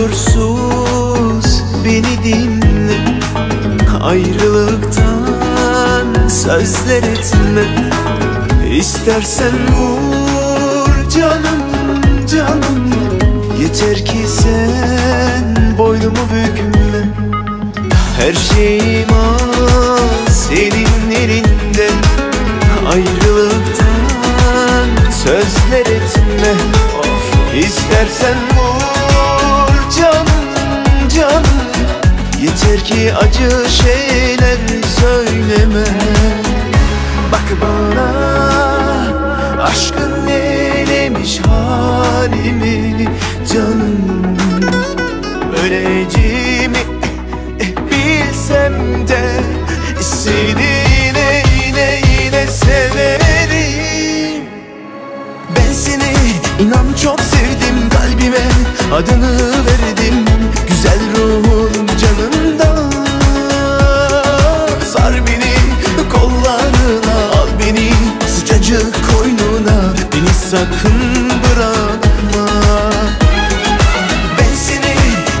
Ne olursuz beni dinle. Ayrılıktan sözler etme. İstersen vur canım canım. Yeter ki sen boynumu bükme. Her şeyim ah senin elinde. Ayrılıktan sözler etme. İstersen vur Yeter ki acı şeyler söyleme kollarına al beni sıcacık koynuna. Beni sakın bırakma. Ben seni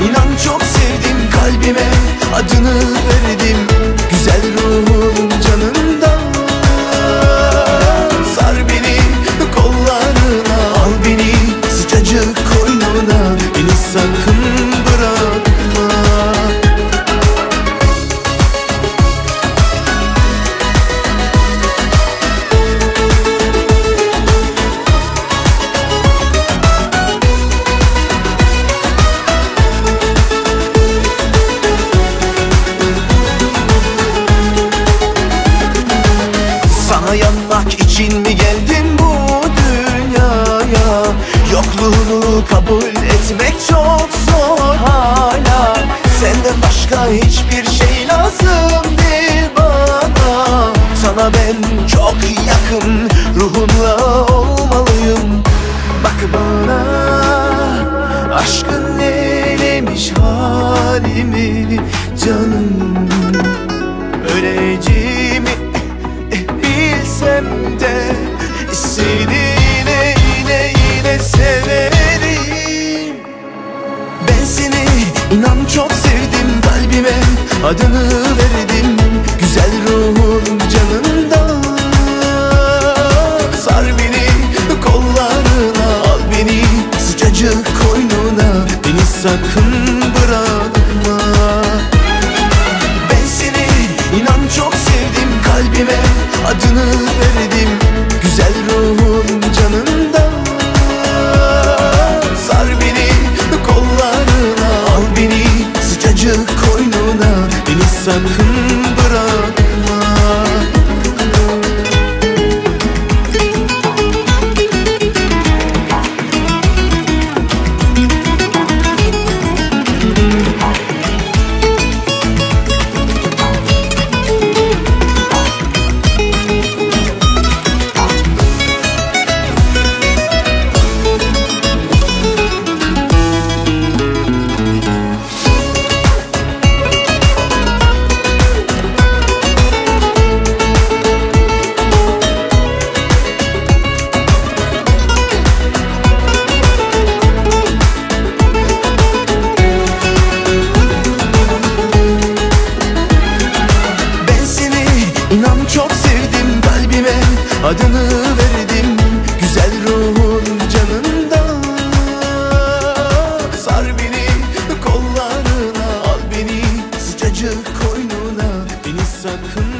inan çok sevdim kalbime. Adını verdim Kabul etmek çok zor hala. Senden başka hiçbir şey lazım değil bana. Sana ben çok yakın ruhunla olmalıyım. Bak bana aşkın neylemiş halimi canım? Öleceğimi bilsem de Seni sakın